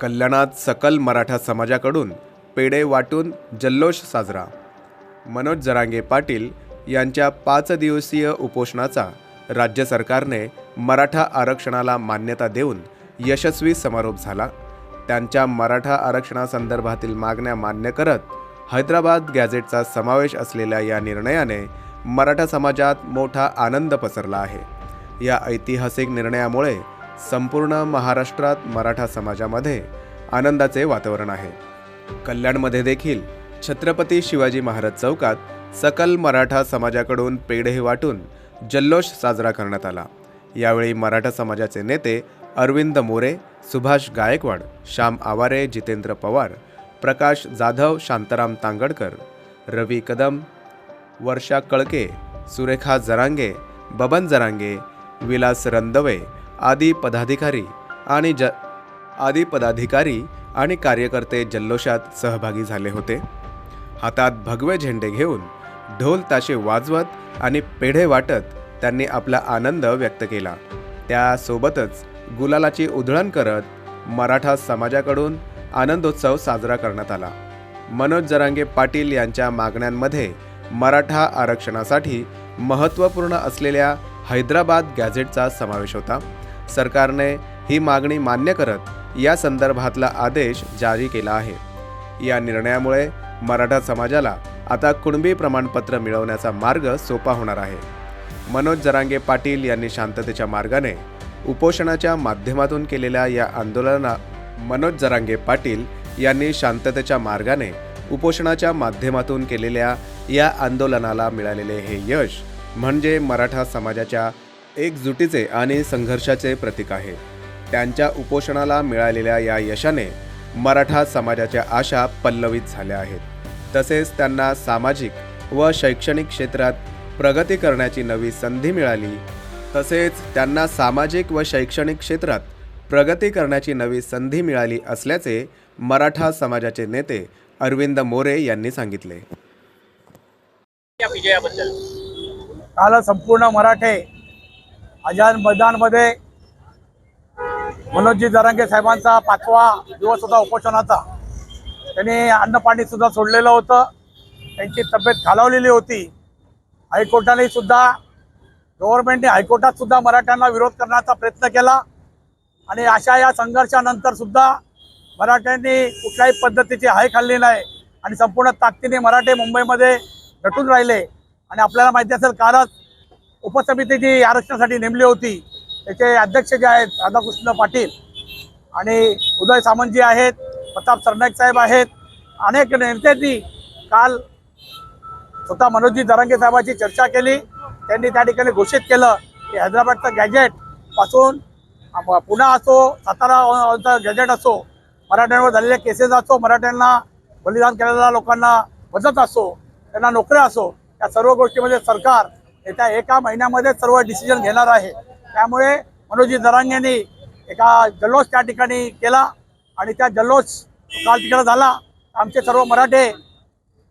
कल्याणात सकल मराठा समाजाकडून पेढे वाटून जल्लोष साजरा. मनोज जरांगे पाटील यांच्या पाच दिवसीय उपोषणाचा राज्य सरकारने मराठा आरक्षणाला मान्यता देऊन यशस्वी समारोप झाला. त्यांच्या मराठा आरक्षणासंदर्भातील मागण्या मान्य करत हैदराबाद गॅझेटचा समावेश असलेल्या या निर्णयाने मराठा समाजात मोठा आनंद पसरला आहे. या ऐतिहासिक निर्णयामुळे संपूर्ण महाराष्ट्रात मराठा समाजामध्ये आनंदाचे वातावरण आहे. कल्याणमध्ये देखील छत्रपती शिवाजी महाराज चौकात सकल मराठा समाजाकडून पेढे वाटून जल्लोष साजरा करण्यात आला. यावेळी मराठा समाजाचे नेते अरविंद मोरे सुभाष गायकवाड श्याम आवारे जितेंद्र पवार प्रकाश जाधव शांताराम तांगडकर रवी कदम वर्षा कळके सुरेखा जरांगे बबन जरांगे विलास रंदवे आदी पदाधिकारी आणि ज आदी पदाधिकारी आणि कार्यकर्ते जल्लोषात सहभागी झाले होते. हातात भगवे झेंडे घेऊन ढोल ताशे वाजवत आणि पेढे वाटत त्यांनी आपला आनंद व्यक्त केला. त्यासोबतच गुलालाची उधळण करत मराठा समाजाकडून आनंदोत्सव साजरा करण्यात आला. मनोज जरांगे पाटील यांच्या मागण्यांमध्ये मराठा आरक्षणासाठी महत्त्वपूर्ण असलेल्या हैदराबाद गॅझेटचा समावेश होता. सरकारने ही मागणी मान्य करत या संदर्भातला आदेश जारी केला आहे. या निर्णयामुळे मराठा समाजाला आता कुणबी प्रमाणपत्र मिळवण्याचा मार्ग सोपा होणार आहे. मनोज जरांगे पाटील यांनी शांततेच्या मार्गाने उपोषणाच्या माध्यमातून केलेल्या या आंदोलना मनोज जरांगे पाटील यांनी शांततेच्या मार्गाने उपोषणाच्या माध्यमातून केलेल्या या आंदोलनाला मिळालेले हे यश म्हणजे मराठा समाजाच्या एकजुटीचे आणि संघर्षाचे प्रतीक आहे. त्यांच्या उपोषणाला मिळालेल्या या यशाने मराठा समाजाच्या आशा पल्लवित झाल्या आहेत. तसेच त्यांना सामाजिक व शैक्षणिक क्षेत्रात प्रगती करण्याची नवी संधी मिळाली. तसेच त्यांना सामाजिक व शैक्षणिक क्षेत्रात प्रगती करण्याची नवी संधी मिळाली असल्याचे मराठा समाजाचे नेते अरविंद मोरे यांनी सांगितले. विजयाबद्दल. काल संपूर्ण मराठे आझाद मैदानमध्ये मनोजी जरांगे साहेबांचा पाचवा दिवस होता उपोषणाचा. त्यांनी अन्नपाणी सुद्धा सोडलेलं होतं. त्यांची तब्येत खालावलेली होती. हायकोर्टाने सुद्धा गव्हर्नमेंटने हायकोर्टात सुद्धा मराठ्यांना विरोध करण्याचा प्रयत्न केला. आणि अशा या संघर्षानंतर सुद्धा मराठ्यांनी कुठल्याही पद्धतीची हाय खाल्ली नाही आणि संपूर्ण ताकदीने मराठे मुंबईमध्ये नटून राहिले. आणि आपल्याला माहिती असेल कालच उपसमिती जी आरक्षणासाठी नेमली होती त्याचे अध्यक्ष जे आहेत राधाकृष्ण पाटील आणि उदय सामंतजी आहेत प्रताप सरनाईक साहेब आहेत अनेक नेत्यांनी काल स्वतः मनोजजी दरांगे साहेबांची चर्चा केली. त्यांनी त्या ठिकाणी घोषित केलं की हैदराबादचं गॅजेटपासून अप- असो सातारा गॅजेट असो मराठ्यांवर झालेले केसेस असो मराठ्यांना बलिदान केलेल्या लोकांना मदत असो त्यांना नोकऱ्या असो या सर्व गोष्टीमध्ये सरकार येत्या एका महिन्यामध्ये सर्व डिसिजन घेणार आहे. त्यामुळे मनोजी दरांगेंनी एका जल्लोष त्या ठिकाणी केला आणि त्या जल्लोष काल तिकडे झाला. आमचे सर्व मराठे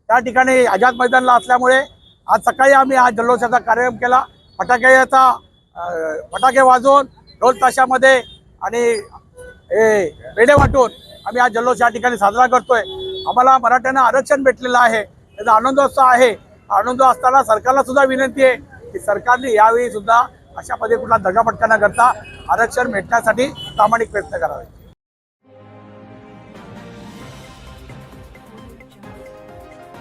त्या ठिकाणी आझाद मैदानला असल्यामुळे आज सकाळी आम्ही हा जल्लोषाचा कार्यक्रम केला. फटाक्याचा फटाके वाजवून ढोल ताशामध्ये आणि हे पेढे वाटून आम्ही हा जल्लोष या ठिकाणी साजरा करतोय. आम्हाला मराठ्यांना आरक्षण भेटलेलं आहे. त्याचा आनंदोत्सव आहे. आनंद असताना सरकारला सुद्धा विनंती आहे की सरकारने यावेळी सुद्धा अशा पद्धती कुठला दगापटका न करता आरक्षण भेटण्यासाठी प्रामाणिक प्रयत्न करावे.